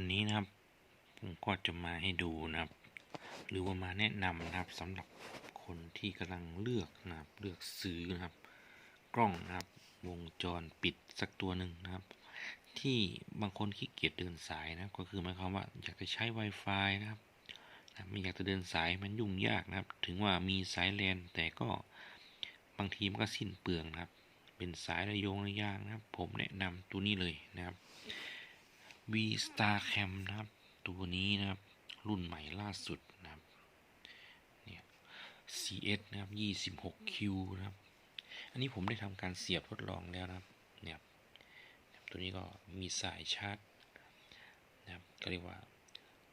วันนี้นะครับ ผมก็จะมาให้ดูนะครับ หรือว่ามาแนะนำนะครับสำหรับคนที่กำลังเลือกนะครับเลือกซื้อนะครับ กล้องนะครับ วงจรปิดสักตัวหนึ่งนะครับ ที่บางคนขี้เกียจเดินสายนะก็คือหมายความว่าอยากจะใช้ Wi-Fi นะครับไม่อยากจะเดินสายมันยุ่งยากนะครับ ถึงว่ามีสายแลนแต่ก็บางทีมันก็สิ้นเปลืองนะครับ เป็นสายระยงระยางนะครับ ผมแนะนำตัวนี้เลยนะครับ V Star Cam นะครับ ตัวนี้นะครับ รุ่นใหม่ล่าสุดนะครับเนี่ย CS นะครับ 26Q นะครับ อันนี้ผมได้ทำการเสียบทดลองแล้วนะครับเนี่ยตัวนี้ก็มีสายชาร์จนะครับก็เรียกว่า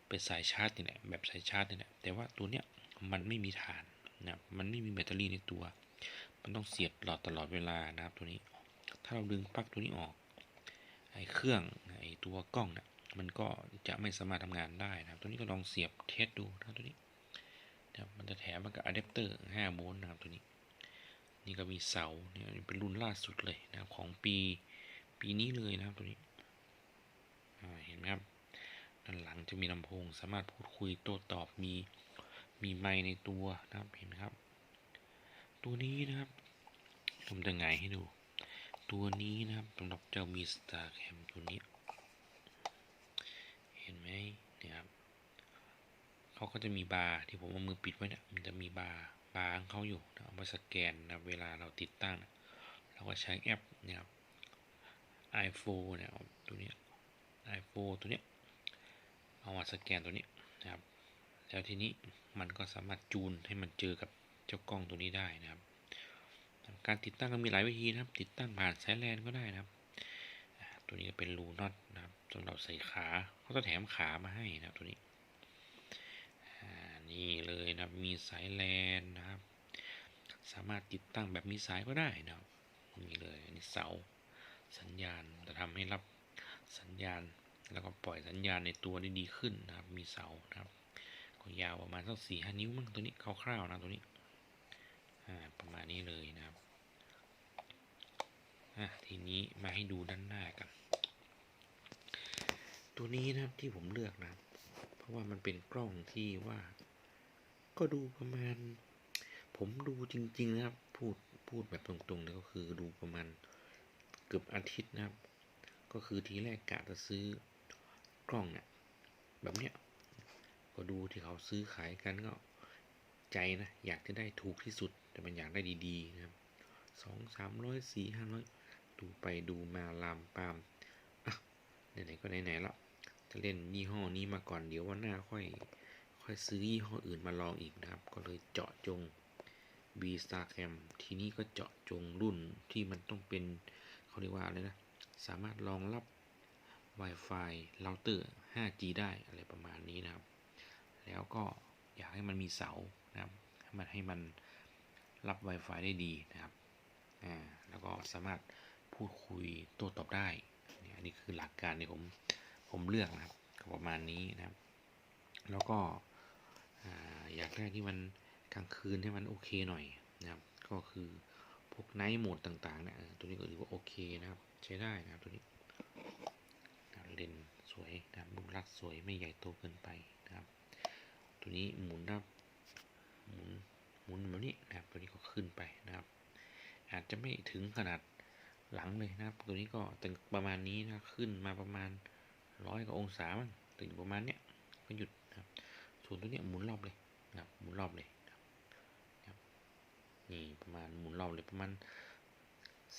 เป็นสายชาร์จนี่แหละแบบสายชาร์จนี่แหละแต่ว่าตัวเนี้ยมันไม่มีฐานนะครับมันไม่มีแบตเตอรี่ในตัว มันต้องเสียบหลอดตลอดเวลานะครับตัวนี้ ถ้าเราดึงปลั๊กตัวนี้ออก ไอ้เครื่องไอ้ตัวกล้องเนี่ยมันก็จะไม่สามารถทำงานได้นะครับ ตัวนี้ก็ลองเสียบเทสดูนะตัวนี้นะครับมันจะแถมมากับอะแดปเตอร์5โวลต์นะครับตัวนี้ นี่ก็มีเสาเนี่ยเป็นรุ่นล่าสุดเลยนะครับของปีปีนี้เลยนะครับตัวนี้เห็นไหมครับด้านหลังจะมีลำโพง สามารถพูดคุยโต้ตอบมีมีไมค์ในตัวนะครับเห็นไหมครับ ตัวนี้นะครับผมจะไงายให้ดู ตัวนี้นะครับสำหรับเจ้ามีสตาร์แคมตัวนี้ เห็นไหมนี่ยครับเขาก็จะมีบาร์ที่ผมเอามือปิดไว้นี่ยมันจะมีบาร์บาร์ของเขาอยู่เอามาสแกนนะเวลาเราติดตั้งนะเราก็ใช้แอปนี่ยครับ iPhone เนี่ยตัวนี้ iPhone ตัวนี้เอามาสแกนตัวนี้นะครับ แล้วทีนี้มันก็สามารถจูนให้มันเจอกับเจ้ากล้องตัวนี้ได้นะครับ การติดตั้งก็มีหลายวิธีนะครับ ติดตั้งผ่านสายแลนก็ได้นะครับ ตัวนี้ก็เป็นรูน็อตนะครับสำหรับใส่ขาเขาจะแถมขามาให้นะครับตัวนี้นี่เลยนะครับมีสายแลนนะครับ สามารถติดตั้งแบบมีสายก็ได้นะครับนี่เลยอันนี้เสาสัญญาณจะทำให้รับสัญญาณ แล้วก็ปล่อยสัญญาณในตัวได้ดีขึ้นนะครับ มีเสานะครับก็ยาวประมาณสักสี่ห้านิ้วมั้งตัวนี้คร่าวๆนะตัวนี้ ประมาณนี้เลยนะครับทีนี้มาให้ดูด้านหน้ากัน ตัวนี้นะครับที่ผมเลือกนะ เพราะว่ามันเป็นกล้องที่ว่า ก็ดูประมาณ ผมดูจริง ๆ นะครับ พูดพูดแบบตรงๆเลยก็คือดูประมาณเกือบอาทิตย์นะครับ ก็คือทีแรกกะจะซื้อกล้องเนี่ยแบบเนี้ยก็ดูที่เขาซื้อขายกันก็ ใจนะอยากจะได้ถูกที่สุด แต่มันอยากได้ดีๆนะครับสองสามร้อยสี่ห้าร้อยดูไปดูมาลามปามอะไหนๆก็ไหนๆแล้วจะเล่นยี่ห้อนี้มาก่อนเดี๋ยววันหน้าค่อยค่อยซื้อยี่ห้ออื่นมาลองอีกนะครับ ก็เลยเจาะจง B Star Cam ทีนี้ก็เจาะจงรุ่นที่มันต้องเป็นเขาเรียกว่าอะไรนะ สามารถรองรับ Wi-Fi เราเตอร์ 5G ได้อะไรประมาณนี้นะครับ แล้วก็อยากให้มันมีเสา นะครับให้มันให้มันรับ Wi-Fi ได้ดีนะครับอ่าแล้วก็สามารถพูดคุยโต้ตอบได้เนี่ยอันนี้คือหลักการที่ผมผมเลือกนะครับประมาณนี้นะครับ แล้วก็อ่าอยากได้ที่มันกลางคืนให้มันโอเคหน่อยนะครับ ก็คือพวกไนท์โหมดต่างๆเนี่ยตัวนี้ก็ถือว่าโอเคนะครับ ใช้ได้นะครับตัวนี้นะครับเลนสวยนะครับมุมลัดสวยไม่ใหญ่โตเกินไปนะครับ ตัวนี้หมุนนะครับ หมุนหมุนแบบนี้นะครับตัวนี้ก็ขึ้นไปนะครับ อาจจะไม่ถึงขนาดหลังเลยนะครับ ตัวนี้ก็แต่ประมาณนี้นะขึ้นมาประมาณร้อยกว่าองศามั้งต่อยู่ประมาณเนี้ยก็หยุดนะครับส่วนตัวเนี้ยหมุนรอบเลยนะครับหมุนรอบเลยนะครับนี่ประมาณหมุนรอบเลยประมาณ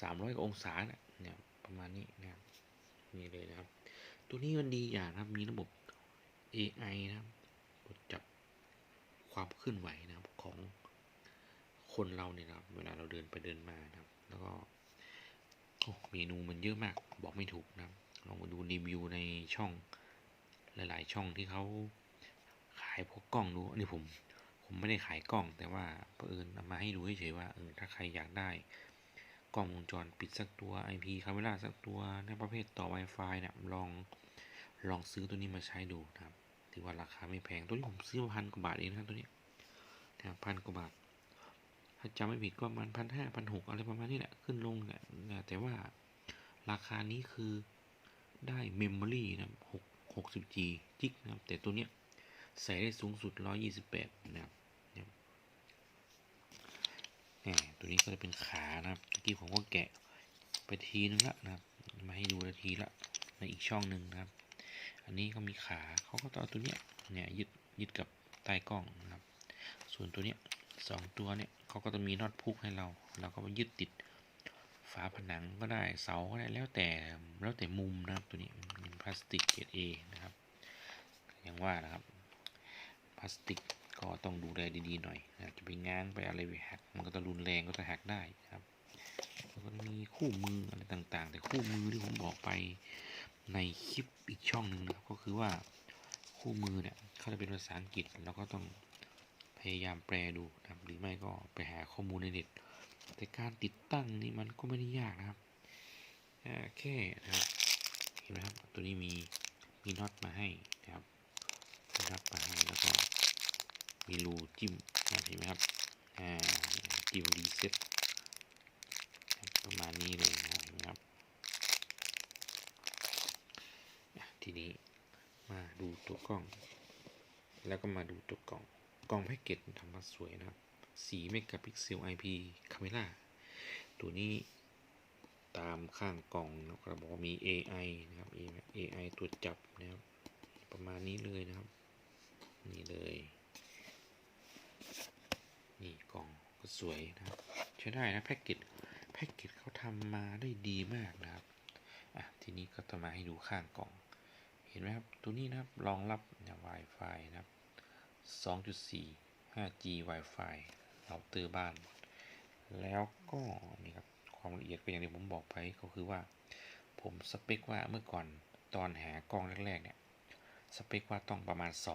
สามร้อยกว่าองศาเนี่ยเนี่ยประมาณนี้นะครับนี่เลยนะครับ ตัวนี้มันดีอย่างนะครับมีระบบ AI นะครับตรวจจับ ความเคลื่อนไหวนะครับของคนเราเนี่ยนะครับเวลาเราเดินไปเดินมานะครับ แล้วก็โอ้เมนูมันเยอะมากบอกไม่ถูกนะครับลองมาดูรีวิวในช่องหลาย ๆ ช่องที่เขาขายพวกกล้องดูอันนี้ผมผมไม่ได้ขายกล้อง แต่ว่าเพื่อนเอามาให้ดูเฉยๆว่าเออถ้าใครอยากได้กล้องวงจรปิดสักตัว IP คาเมราสักตัวในประเภทต่อ Wi-Fi เนี่ยลองลองซื้อตัวนี้มาใช้ดูนะครับ ถือว่าราคาไม่แพง ตัวนี้ผมซื้อมาพันกว่าบาทเองนะครับตัวนี้นะครับพันกว่าบาท ถ้าจำไม่ผิดก็ประมาณพันห้าพันหกอะไรประมาณนี้แหละ ขึ้นลงแหละนะแต่ว่าราคานี้คือได้เมมโมรี่นะหก 60G จิกนะครับ แต่ตัวเนี้ยใส่ได้สูงสุด128นะครับนะครับแหมตัวนี้ก็จะเป็นขานะครับเมื่อกี้ผมก็แกะไปทีนึงละนะครับ มาให้ดูทีละในอีกช่องหนึ่งนะครับ อันนี้ก็มีขาเขาก็ต้องเอาตัวเนี้ยเนี่ยยึดยึดกับใต้กล้องนะครับ ส่วนตัวเนี้ยสองตัวเนี่ยเขาก็จะมีน็อตพุกให้เราเราก็มายึดติดฝาผนังก็ได้เสาก็ได้แล้วแต่แล้วแต่มุมนะครับตัวนี้เป็นพลาสติกเกรดเอนะครับอย่างว่านะครับพลาสติกก็ต้องดูแลดีๆหน่อยนะจะไปง้างไปอะไรไปหักมันก็จะรุนแรงก็จะหักได้นะครับแล้วก็มีคู่มืออะไรต่างๆ แต่คู่มือที่ผมบอกไป ในคลิปอีกช่องหนึ่งนะครับก็คือว่าคู่มือเนี่ยเขาจะเป็นภาษาอังกฤษเราก็ต้องพยายามแปลดูนะครับหรือไม่ก็ไปหาข้อมูลในเน็ตแต่การติดตั้งนี่มันก็ไม่ได้ยากนะครับแค่นะครับเห็นไหมครับตัวนี้มีมีน็อตมาให้นะครับมีน็อตมาให้แล้วก็มีรูจิ้มนะเห็นไหมครับอ่าจิ้มรีเซ็ตประมาณนี้เลยนะครับ ทีนี้มาดูตัวกล้อง แล้วก็มาดูตัวกล่อง กล่องแพ็กเกจทำมาสวยนะครับ4เมกะพิกเซล IP คาเมล่าตัวนี้ตามข้างกล่องนะครับบอกว่ามี AI นะครับ AI ตัวจับนะครับ ประมาณนี้เลยนะครับ นี่เลย นี่กล่องก็สวยนะครับ ใช้ได้นะแพ็กเกจแพ็กเกจเขาทำมาได้ดีมากนะครับ อะ ทีนี้ก็จะมาให้ดูข้างกล่อง ห็นไหมครับ ตัวนี้นะครับรองรับเนี่ย Wi-Fi นะครับ 2.4 5G Wi-Fi เราเตอร์บ้าน แล้วก็นี่ครับความละเอียดก็อย่างที่ผมบอกไปก็คือว่า ผมสเปคว่าเมื่อก่อนตอนหากล้องแรกๆเนี่ยสเปคว่าต้องประมาณ 2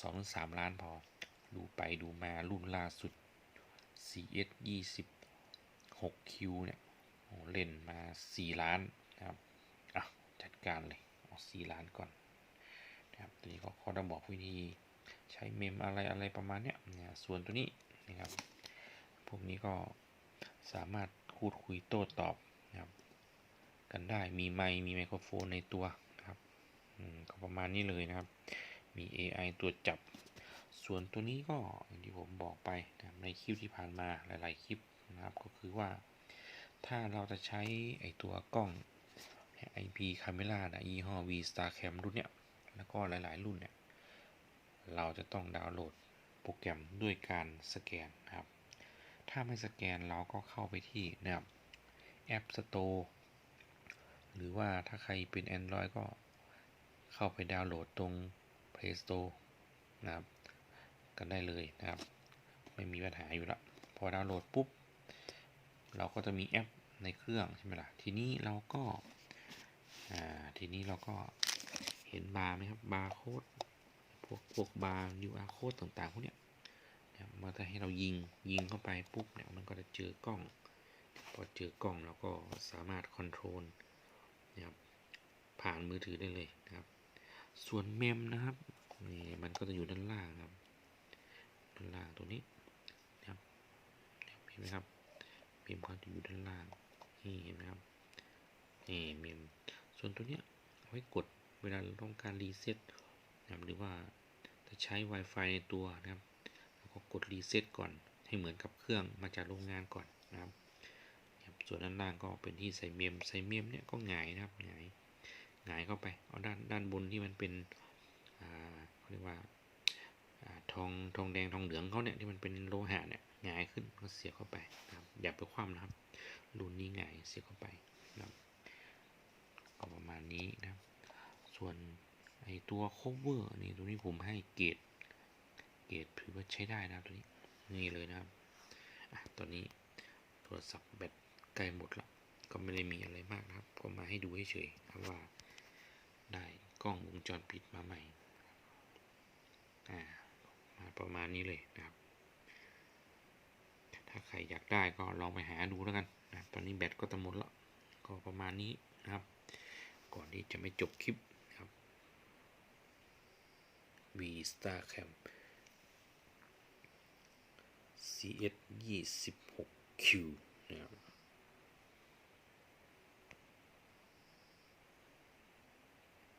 2ถึง3ล้านพอ ดูไปดูมารุ่นล่าสุด CS 26Q เนี่ยโอ้เล่นมา 4 ล้านนะครับอะจัดการเลย เอา4ล้านก่อนนะครับตัวนี้ก็เขาจะบอกวิธีใช้เมมอะไรอะไรประมาณเนี้ยนะส่วนตัวนี้นะครับพวกนี้ก็สามารถพูดคุยโต้ตอบนะครับกันได้มีไมค์มีไมโครโฟนในตัวนะครับก็ประมาณนี้เลยนะครับ มี AI ตัวจับ ส่วนตัวนี้ก็อย่างที่ผมบอกไปนะในคลิปที่ผ่านมาหลาย ๆ คลิปนะครับก็คือว่าถ้าเราจะใช้ไอตัวกล้อง IP Camera นะยี่ห้อ V Star Cam รุ่นเนี้ยแล้วก็หลายๆ รุ่นเนี่ยเราจะต้องดาวน์โหลดโปรแกรมด้วยการสแกนนะครับ ถ้าไม่สแกนเราก็เข้าไปที่นะครับแอป Store หรือว่าถ้าใครเป็น Android ก็เข้าไปดาวน์โหลดตรง Play Store นะครับกันได้เลยนะครับ ไม่มีปัญหาอยู่ละพอดาวน์โหลดปุ๊บ เราก็จะมีแอปในเครื่องใช่ไหมล่ะ ทีนี้เราก็ อ่าทีนี้เราก็เห็นบาร์ไหมครับบาร์โค้ดพวกพวกบาร์ QR โค้ดต่างๆพวกเนี้ยเนี่ยมันจะให้เรายิงยิงเข้าไปปุ๊บเนี่ยมันก็จะเจอกล้อง พอเจอกล้องเราก็สามารถคอนโทรลนะครับผ่านมือถือได้เลยนะครับ ส่วนเมมนะครับนี่มันก็จะอยู่ด้านล่างครับด้านล่างตรงนี้นะครับเห็นไหมครับเมมเขาจะอยู่ด้านล่างนี่เห็นไหมครับนี่เมม ส่วนตัวเนี้ยเอาไว้กดเวลาเราต้องการรีเซ็ตนะครับหรือว่าจะใช้ Wi-Fi ในตัวนะครับแล้วก็กดรีเซ็ตก่อนให้เหมือนกับเครื่องมาจากโรงงานก่อนนะครับ ส่วนด้านล่างก็เป็นที่ใส่เมมใส่เมมเนี่ยก็หงายนะครับหงายหงายเข้าไปเอาด้านด้านบนที่มันเป็นอ่าเขาเรียกว่าอ่าทองทองแดงทองเหลืองเขาเนี่ยที่มันเป็นโลหะเนี่ยหงายขึ้นก็เสียบเข้าไปนะครับอย่าไปคว่ำนะครับรุ่นนี้หงายเสียบเข้าไปนะครับ ก็ประมาณนี้นะครับ ส่วนไอตัว cover นี่ตัวนี้ผมให้เกรดเกรดถือว่าใช้ได้นะครับตัวนี้นี่เลยนะครับอะตอนนี้โทรศัพท์แบตใกล้หมดแล้วก็ไม่ได้มีอะไรมากนะครับ ก็มาให้ดูเฉยๆครับว่าได้กล้องวงจรปิดมาใหม่อ่ามาประมาณนี้เลยนะครับ ถ้าใครอยากได้ก็ลองไปหาดูแล้วกันนะตอนนี้แบตก็จะหมดแล้ว ก็ประมาณนี้นะครับ ก่อนที่จะไม่จบคลิปนะครับ V Star Cam CS 26Q นะครับ